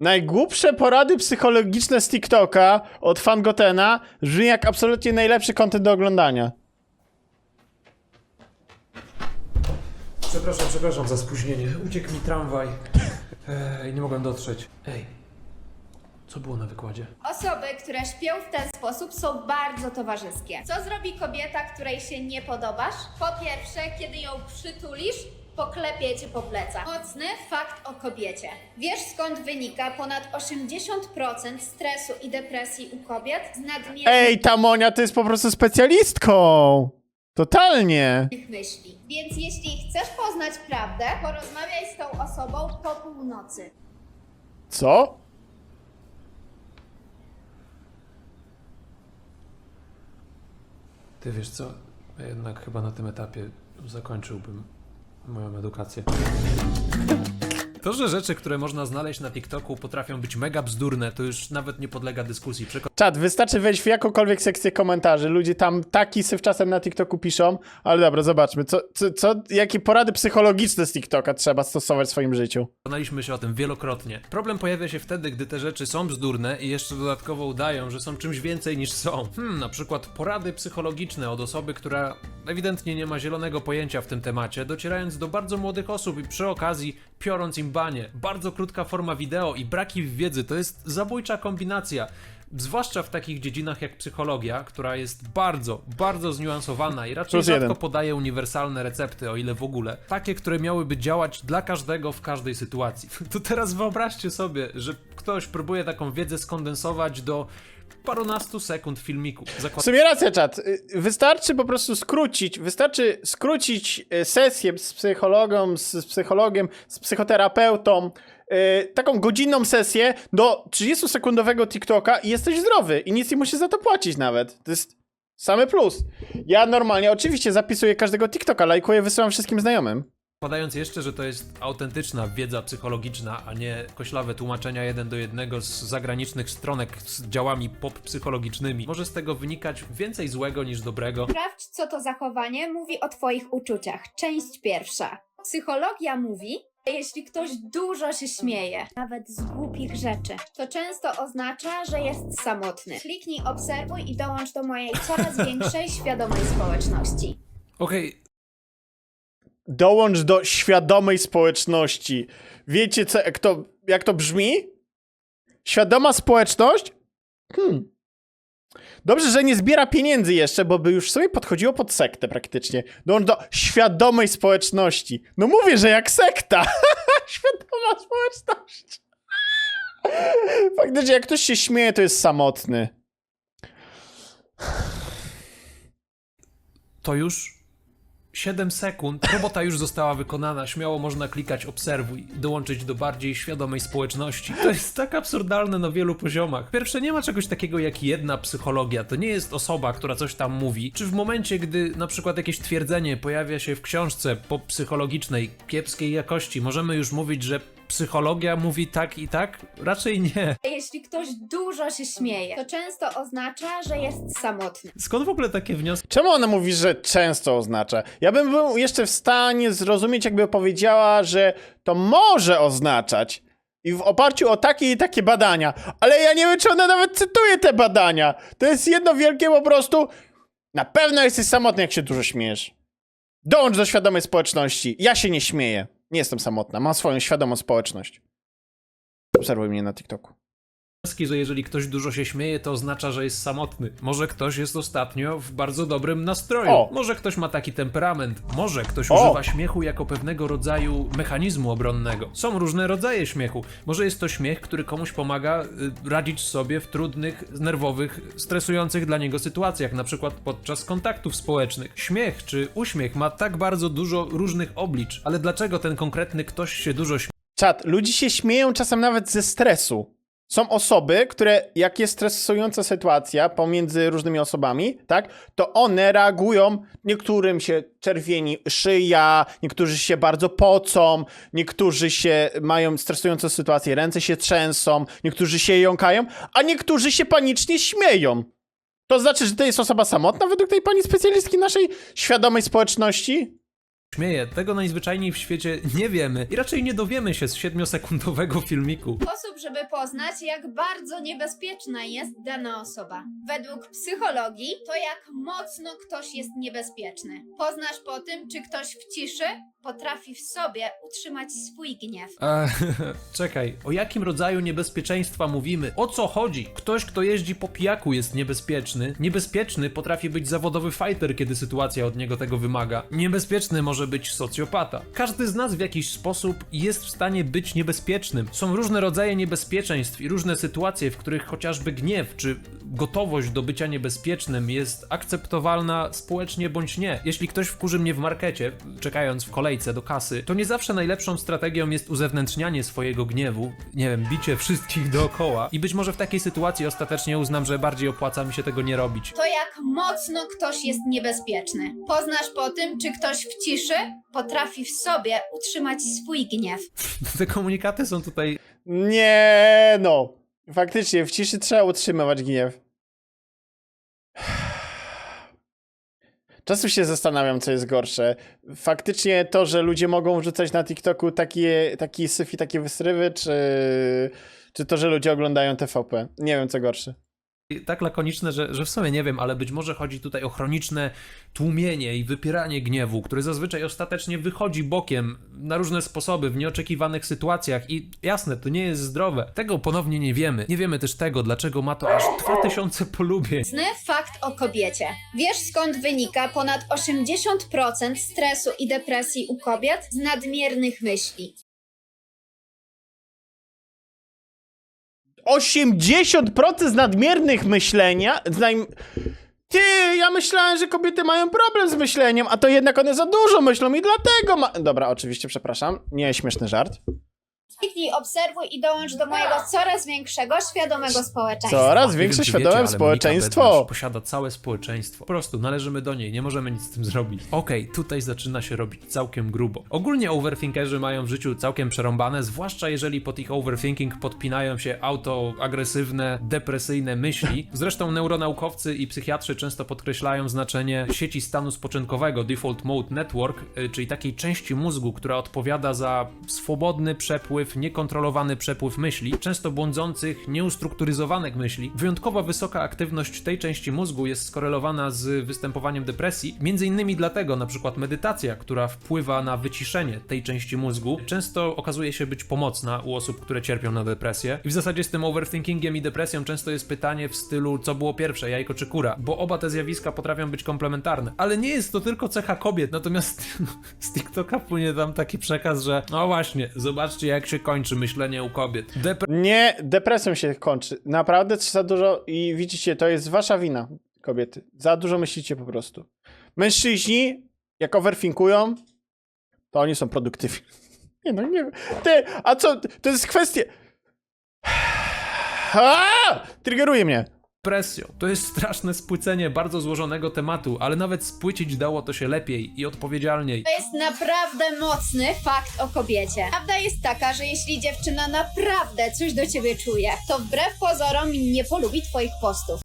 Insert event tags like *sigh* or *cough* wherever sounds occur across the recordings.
Najgłupsze porady psychologiczne z TikToka od Fangotena brzmi jak absolutnie najlepszy content do oglądania. Przepraszam, przepraszam za spóźnienie. Uciekł mi tramwaj. Ej, nie mogłem dotrzeć. Ej, co było na wykładzie? Osoby, które śpią w ten sposób są bardzo towarzyskie. Co zrobi kobieta, której się nie podobasz? Po pierwsze, kiedy ją przytulisz, poklepie cię po plecach. Mocny fakt o kobiecie. Wiesz skąd wynika ponad 80% stresu i depresji u kobiet z nadmiernych Ej, ta Monia to jest po prostu specjalistką! Totalnie! myśli. Więc jeśli chcesz poznać prawdę, porozmawiaj z tą osobą po północy. Co? Ty wiesz co? Ja Jednak chyba na tym etapie zakończyłbym moją edukację. To, że rzeczy, które można znaleźć na TikToku potrafią być mega bzdurne, to już nawet nie podlega dyskusji. Czad, wystarczy wejść w jakąkolwiek sekcję komentarzy. Ludzie tam taki syf czasem na TikToku piszą, ale dobra, zobaczmy. Co, co, co, jakie porady psychologiczne z TikToka trzeba stosować w swoim życiu? Przekonaliśmy się o tym wielokrotnie. Problem pojawia się wtedy, gdy te rzeczy są bzdurne i jeszcze dodatkowo udają, że są czymś więcej niż są. Hmm, na przykład porady psychologiczne od osoby, która ewidentnie nie ma zielonego pojęcia w tym temacie, docierając do bardzo młodych osób i przy okazji piorąc im banie. Bardzo krótka forma wideo i braki wiedzy to jest zabójcza kombinacja. Zwłaszcza w takich dziedzinach jak psychologia, która jest bardzo, bardzo zniuansowana i raczej Plus rzadko jeden. podaje uniwersalne recepty, o ile w ogóle. Takie, które miałyby działać dla każdego w każdej sytuacji. *laughs* To teraz wyobraźcie sobie, że ktoś próbuje taką wiedzę skondensować do parunastu sekund filmiku. W Zakładając, sumie racja, czat. Y, Wystarczy po prostu skrócić, wystarczy skrócić y, sesję z psychologą, z, psychologiem, z psychoterapeutą, y, taką godzinną sesję do 30-sekundowego TikToka i jesteś zdrowy i nic nie musisz za to płacić nawet. To jest same plus. Ja normalnie oczywiście zapisuję każdego TikToka, lajkuję, wysyłam wszystkim znajomym. Jeszcze, że to jest autentyczna wiedza psychologiczna, a nie koślawe tłumaczenia jeden do jednego z zagranicznych stronek z działami pop-psychologicznymi. Może z tego wynikać więcej złego niż dobrego. Sprawdź, co to zachowanie mówi o Twoich uczuciach. Część pierwsza. Psychologia mówi, że jeśli ktoś dużo się śmieje, nawet z głupich rzeczy, to często oznacza, że jest samotny. Kliknij obserwuj i dołącz do mojej coraz *laughs* większej świadomej społeczności. Okej, Dołącz do świadomej społeczności. Wiecie, co, jak, to, jak to brzmi? Świadoma społeczność? Hmm. Dobrze, że nie zbiera pieniędzy jeszcze, bo by już sobie podchodziło pod sektę praktycznie. Dołącz do świadomej społeczności. No mówię, że jak sekta. *laughs* Świadoma społeczność. Faktycznie, jak ktoś się śmieje, to jest samotny. To już 7 sekund. Robota już została wykonana. Śmiało można klikać obserwuj, dołączyć do bardziej świadomej społeczności. To jest tak absurdalne na wielu poziomach. Pierwsze, nie ma czegoś takiego jak jedna psychologia. To nie jest osoba, która coś tam mówi. Czy w momencie, gdy na przykład jakieś twierdzenie pojawia się w książce po psychologicznej, kiepskiej jakości, możemy już mówić, że psychologia mówi tak i tak? Raczej nie. Jeśli ktoś dużo się śmieje, to często oznacza, że jest samotny. Skąd w ogóle takie wnioski? Czemu ona mówi, że często oznacza? Ja bym był jeszcze w stanie zrozumieć, jakby powiedziała, że to może oznaczać. I w oparciu o takie i takie badania. Ale ja nie wiem, czy ona nawet cytuje te badania. To jest jedno wielkie po prostu. Na pewno jesteś samotny, jak się dużo śmiejesz. Dołącz do świadomej społeczności. Ja się nie śmieję. Nie jestem samotna. Mam swoją świadomą społeczność. Obserwuj mnie na TikToku. Że jeżeli ktoś dużo się śmieje, to oznacza, że jest samotny. Może ktoś jest ostatnio w bardzo dobrym nastroju. O. Może ktoś ma taki temperament. Może ktoś O. używa śmiechu jako pewnego rodzaju mechanizmu obronnego. Są różne rodzaje śmiechu. Może jest to śmiech, który komuś pomaga y, radzić sobie w trudnych, nerwowych, stresujących dla niego sytuacjach, na przykład podczas kontaktów społecznych. Śmiech czy uśmiech ma tak bardzo dużo różnych oblicz, ale dlaczego ten konkretny ktoś się dużo śmieje? Czat, ludzie się śmieją czasem nawet ze stresu. Są osoby, które jak jest stresująca sytuacja pomiędzy różnymi osobami, tak, to one reagują, niektórym się czerwieni szyja, niektórzy się bardzo pocą, niektórzy się mają stresującą sytuację, ręce się trzęsą, niektórzy się jąkają, a niektórzy się panicznie śmieją. To znaczy, że to jest osoba samotna według tej pani specjalistki naszej świadomej społeczności? Śmieje. Tego najzwyczajniej w świecie nie wiemy i raczej nie dowiemy się z 7-sekundowego filmiku. sposób, żeby poznać, jak bardzo niebezpieczna jest dana osoba. Według psychologii to jak mocno ktoś jest niebezpieczny. Poznasz po tym, czy ktoś w ciszy potrafi w sobie utrzymać swój gniew. Eee, *laughs* czekaj, o jakim rodzaju niebezpieczeństwa mówimy? O co chodzi? Ktoś, kto jeździ po pijaku jest niebezpieczny. Niebezpieczny potrafi być zawodowy fighter, kiedy sytuacja od niego tego wymaga. Niebezpieczny może być socjopata. Każdy z nas w jakiś sposób jest w stanie być niebezpiecznym. Są różne rodzaje niebezpieczeństw i różne sytuacje, w których chociażby gniew czy gotowość do bycia niebezpiecznym jest akceptowalna społecznie bądź nie. Jeśli ktoś wkurzy mnie w markecie, czekając w kolejce do kasy, to nie zawsze najlepszą strategią jest uzewnętrznianie swojego gniewu, nie wiem, bicie wszystkich dookoła. I być może w takiej sytuacji ostatecznie uznam, że bardziej opłaca mi się tego nie robić. To jak mocno ktoś jest niebezpieczny. Poznasz po tym, czy ktoś w ciszy potrafi w sobie utrzymać swój gniew. *laughs* Te komunikaty są tutaj Nie, no. Faktycznie, w ciszy trzeba utrzymywać gniew. *sighs* Czasem się zastanawiam, co jest gorsze. Faktycznie to, że ludzie mogą wrzucać na TikToku takie, taki syf i takie wysrywy, czy, czy to, że ludzie oglądają TVP? Nie wiem, co gorsze. Tak lakoniczne, że, że w sumie nie wiem, ale być może chodzi tutaj o chroniczne tłumienie i wypieranie gniewu, który zazwyczaj ostatecznie wychodzi bokiem na różne sposoby, w nieoczekiwanych sytuacjach i jasne, to nie jest zdrowe. Tego ponownie nie wiemy. Nie wiemy też tego, dlaczego ma to aż 2000 polubień. Mocny fakt o kobiecie. Wiesz skąd wynika ponad 80% stresu i depresji u kobiet? Z nadmiernych myśli. 80% z nadmiernych myślenia. Z najm... Ty, ja myślałem, że kobiety mają problem z myśleniem, a to jednak one za dużo myślą i dlatego ma... Dobra, oczywiście, przepraszam. Nie śmieszny żart. Kliknij, obserwuj i dołącz do mojego coraz większego, świadomego społeczeństwa. Coraz Nie większe wiem, świadome wiecie, ale Monika społeczeństwo. Bednarz posiada całe społeczeństwo. Po prostu należymy do niej, nie możemy nic z tym zrobić. Okej, tutaj zaczyna się robić całkiem grubo. Ogólnie overthinkerzy mają w życiu całkiem przerąbane, zwłaszcza jeżeli pod ich overthinking podpinają się autoagresywne, depresyjne myśli. Zresztą neuronaukowcy i psychiatrzy często podkreślają znaczenie sieci stanu spoczynkowego, Default Mode Network, y, czyli takiej części mózgu, która odpowiada za swobodny przepływ, niekontrolowany przepływ myśli, często błądzących, nieustrukturyzowanych myśli. Wyjątkowo wysoka aktywność tej części mózgu jest skorelowana z występowaniem depresji, między innymi dlatego na przykład medytacja, która wpływa na wyciszenie tej części mózgu, często okazuje się być pomocna u osób, które cierpią na depresję. I w zasadzie z tym overthinkingiem i depresją często jest pytanie w stylu co było pierwsze, jajko czy kura, bo oba te zjawiska potrafią być komplementarne. Ale nie jest to tylko cecha kobiet, natomiast *laughs* z TikToka płynie tam taki przekaz, że no właśnie, zobaczcie jak się kończy myślenie u kobiet. Depre Nie, depresją się kończy. Naprawdę za dużo i widzicie, to jest wasza wina, kobiety. Za dużo myślicie po prostu. Mężczyźni, jak overthinkują, to oni są produktywni. *laughs* Nie no, nie. Ty, a co, to jest kwestia... *sighs* Triggeruje mnie. Depresją. To jest straszne spłycenie bardzo złożonego tematu, ale nawet spłycić dało to się lepiej i odpowiedzialniej. To jest naprawdę mocny fakt o kobiecie. Prawda jest taka, że jeśli dziewczyna naprawdę coś do ciebie czuje, to wbrew pozorom nie polubi twoich postów.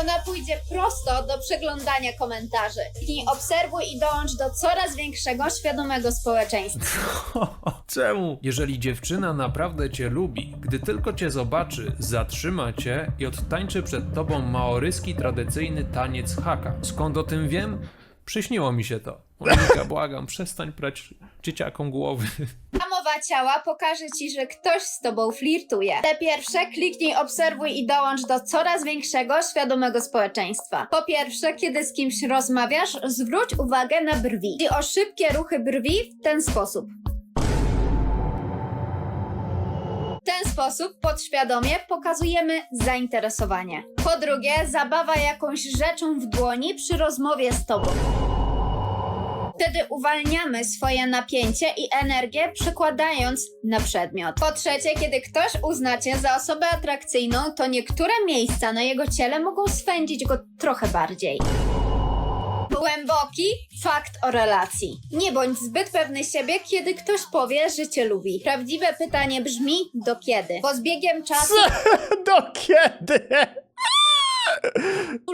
Ona pójdzie prosto do przeglądania komentarzy. Kliknij obserwuj i dołącz do coraz większego świadomego społeczeństwa. *laughs* Czemu? Jeżeli dziewczyna naprawdę cię lubi, gdy tylko cię zobaczy, zatrzyma cię i odtańczy przed tobą maoryski tradycyjny taniec haka. Skąd o tym wiem? Przyśniło mi się to. Monika, błagam, przestań prać dzieciakom głowy. A mowa ciała pokaże ci, że ktoś z tobą flirtuje. Te pierwsze kliknij, obserwuj i dołącz do coraz większego, świadomego społeczeństwa. Po pierwsze, kiedy z kimś rozmawiasz, zwróć uwagę na brwi. I o szybkie ruchy brwi w ten sposób. W ten sposób podświadomie pokazujemy zainteresowanie. Po drugie, zabawa jakąś rzeczą w dłoni przy rozmowie z tobą. Wtedy uwalniamy swoje napięcie i energię, przekładając na przedmiot. Po trzecie, kiedy ktoś uznacie za osobę atrakcyjną, to niektóre miejsca na jego ciele mogą swędzić go trochę bardziej. Głęboki fakt o relacji. Nie bądź zbyt pewny siebie, kiedy ktoś powie, że cię lubi. Prawdziwe pytanie brzmi: do kiedy? Bo z biegiem czasu *laughs* Do kiedy?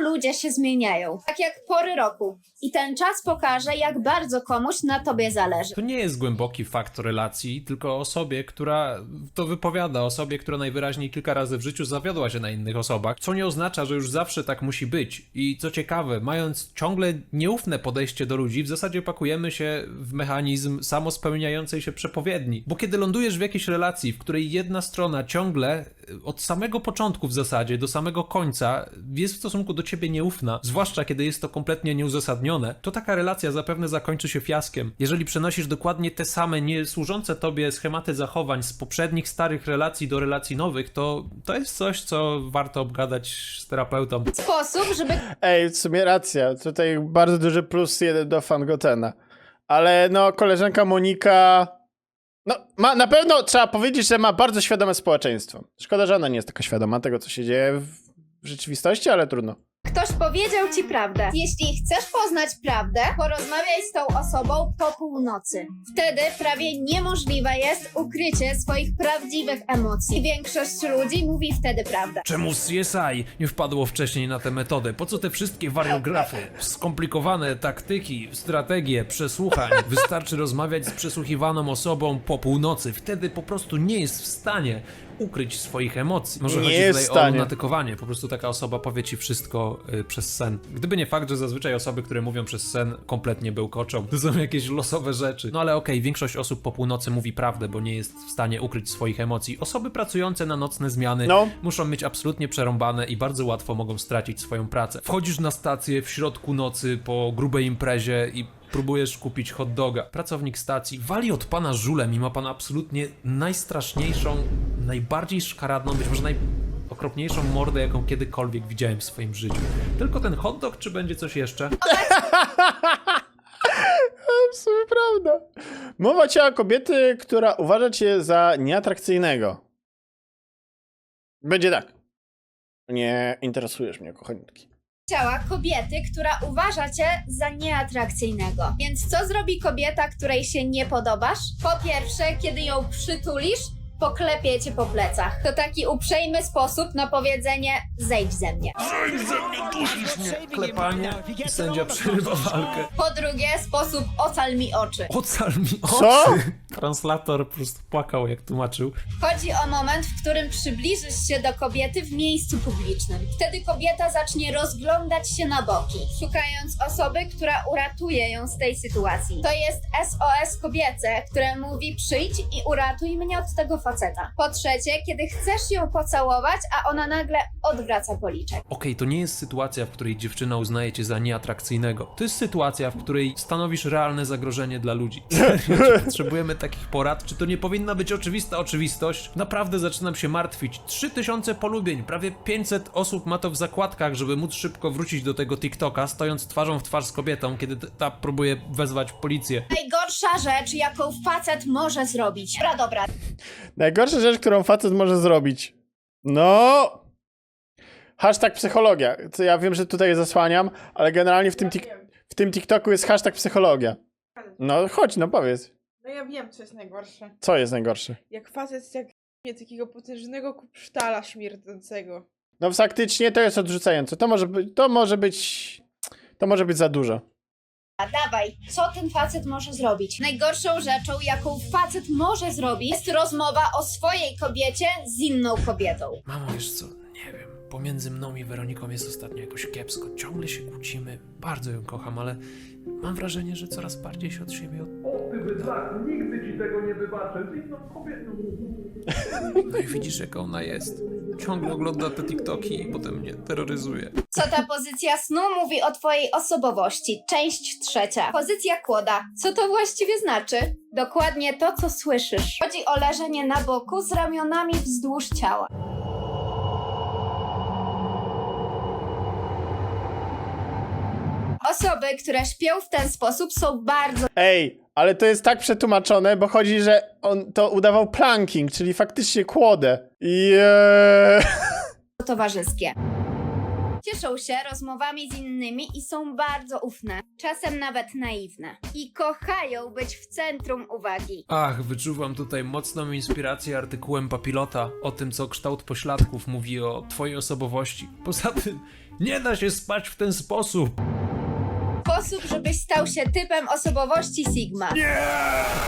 Ludzie się zmieniają, tak jak pory roku. I ten czas pokaże, jak bardzo komuś na tobie zależy. To nie jest głęboki fakt relacji, tylko osobie, która to wypowiada, osobie, która najwyraźniej kilka razy w życiu zawiodła się na innych osobach, co nie oznacza, że już zawsze tak musi być. I co ciekawe, mając ciągle nieufne podejście do ludzi, w zasadzie pakujemy się w mechanizm samospełniającej się przepowiedni. Bo kiedy lądujesz w jakiejś relacji, w której jedna strona ciągle od samego początku w zasadzie do samego końca jest w stosunku do ciebie nieufna, zwłaszcza kiedy jest to kompletnie nieuzasadnione, to taka relacja zapewne zakończy się fiaskiem. Jeżeli przenosisz dokładnie te same, nie służące tobie schematy zachowań z poprzednich starych relacji do relacji nowych, to to jest coś, co warto obgadać z terapeutą. Sposób, żeby Ej, w sumie racja. Tutaj bardzo duży plus jeden do Fangotena. Ale no, koleżanka Monika. No, ma, na pewno trzeba powiedzieć, że ma bardzo świadome społeczeństwo. Szkoda, że ona nie jest taka świadoma tego, co się dzieje w, rzeczywistości, ale trudno. Ktoś powiedział ci prawdę. Jeśli chcesz poznać prawdę, porozmawiaj z tą osobą po północy. Wtedy prawie niemożliwe jest ukrycie swoich prawdziwych emocji. I większość ludzi mówi wtedy prawdę. Czemu CSI nie wpadło wcześniej na tę metodę? Po co te wszystkie wariografy? Skomplikowane taktyki, strategie, przesłuchań. Wystarczy rozmawiać z przesłuchiwaną osobą po północy. Wtedy po prostu nie jest w stanie ukryć swoich emocji. Może Nie chodzi jest tutaj stanie. o lunatykowanie. Po prostu taka osoba powie ci wszystko y, przez sen. Gdyby nie fakt, że zazwyczaj osoby, które mówią przez sen, kompletnie bełkoczą. To są jakieś losowe rzeczy. No ale okej, większość osób po północy mówi prawdę, bo nie jest w stanie ukryć swoich emocji. Osoby pracujące na nocne zmiany No. muszą mieć absolutnie przerąbane i bardzo łatwo mogą stracić swoją pracę. Wchodzisz na stację w środku nocy po grubej imprezie i próbujesz kupić hot doga. Pracownik stacji wali od pana żulem i ma pan absolutnie najstraszniejszą, najbardziej szkaradną, być może najokropniejszą mordę, jaką kiedykolwiek widziałem w swoim życiu. Tylko ten hot dog, czy będzie coś jeszcze? *laughs* W sumie prawda. Mowa ciała kobiety, która uważa cię za nieatrakcyjnego. Będzie tak. Nie interesujesz mnie, kochaniutki. Ciała kobiety, która uważa cię za nieatrakcyjnego. Więc co zrobi kobieta, której się nie podobasz? Po pierwsze, kiedy ją przytulisz, poklepie cię po plecach. To taki uprzejmy sposób na powiedzenie zejdź ze mnie. Klepanie i sędzia przerywa walkę. Po drugie, sposób ocal mi oczy. Ocal mi oczy. Co? Translator po prostu płakał, jak tłumaczył. Chodzi o moment, w którym przybliżysz się do kobiety w miejscu publicznym. Wtedy kobieta zacznie rozglądać się na boki, szukając osoby, która uratuje ją z tej sytuacji. To jest SOS kobiece, które mówi przyjdź i uratuj mnie od tego faceta. Po trzecie, kiedy chcesz ją pocałować, a ona nagle odwraca policzek. Okej, to nie jest sytuacja, w której dziewczyna uznaje cię za nieatrakcyjnego. To jest sytuacja, w której stanowisz realne zagrożenie dla ludzi. Serio, *laughs* czy potrzebujemy takich porad? Czy to nie powinna być oczywista oczywistość? Naprawdę zaczynam się martwić. 3000 polubień, prawie 500 osób ma to w zakładkach, żeby móc szybko wrócić do tego TikToka, stojąc twarzą w twarz z kobietą, kiedy t- ta próbuje wezwać policję. Najgorsza rzecz, jaką facet może zrobić. Dobra, dobra. Najgorsza rzecz, którą facet może zrobić. No. Hashtag psychologia. Co Ja wiem, że tutaj zasłaniam, ale generalnie w tym, tik- w tym TikToku jest hashtag psychologia. No chodź, no powiedz. No ja wiem, co jest najgorsze. Co jest najgorsze? Jak facet jak nie takiego potężnego kupsztala śmierdzącego. No faktycznie to jest odrzucające. To może być, to może być, to może być za dużo. Dawaj, co ten facet może zrobić? Najgorszą rzeczą, jaką facet może zrobić, jest rozmowa o swojej kobiecie z inną kobietą. Mamo, wiesz co, nie wiem. Pomiędzy mną i Weroniką jest ostatnio jakoś kiepsko. Ciągle się kłócimy. Bardzo ją kocham, ale mam wrażenie, że coraz bardziej się od siebie od... Nigdy ci tego nie wybaczę. Z inną kobietą. No i widzisz, jaka ona jest. Ciągle ogląda te TikToki i potem mnie terroryzuje. Co ta pozycja snu mówi o twojej osobowości? Część trzecia. Pozycja kłoda. Co to właściwie znaczy? Dokładnie to, co słyszysz. Chodzi o leżenie na boku z ramionami wzdłuż ciała. Osoby, które śpią w ten sposób są bardzo Ej, ale to jest tak przetłumaczone, bo chodzi, że on to udawał planking, czyli faktycznie kłodę. Jeee. *laughs* towarzyskie. Cieszą się rozmowami z innymi i są bardzo ufne, czasem nawet naiwne. I kochają być w centrum uwagi. Ach, wyczuwam tutaj mocną inspirację artykułem Papilota o tym, co kształt pośladków mówi o twojej osobowości. Poza tym, nie da się spać w ten sposób. Sposób, żebyś stał się typem osobowości Sigma.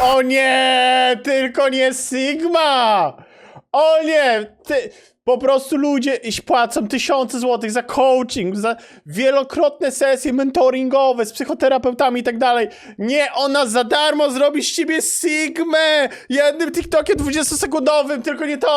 O nie, tylko nie Sigma! O nie, ty, po prostu ludzie płacą tysiące złotych za coaching, za wielokrotne sesje mentoringowe z psychoterapeutami i tak dalej. Nie, ona za darmo zrobi z ciebie Sigmę! Jednym TikTokiem 20-sekundowym, tylko nie to!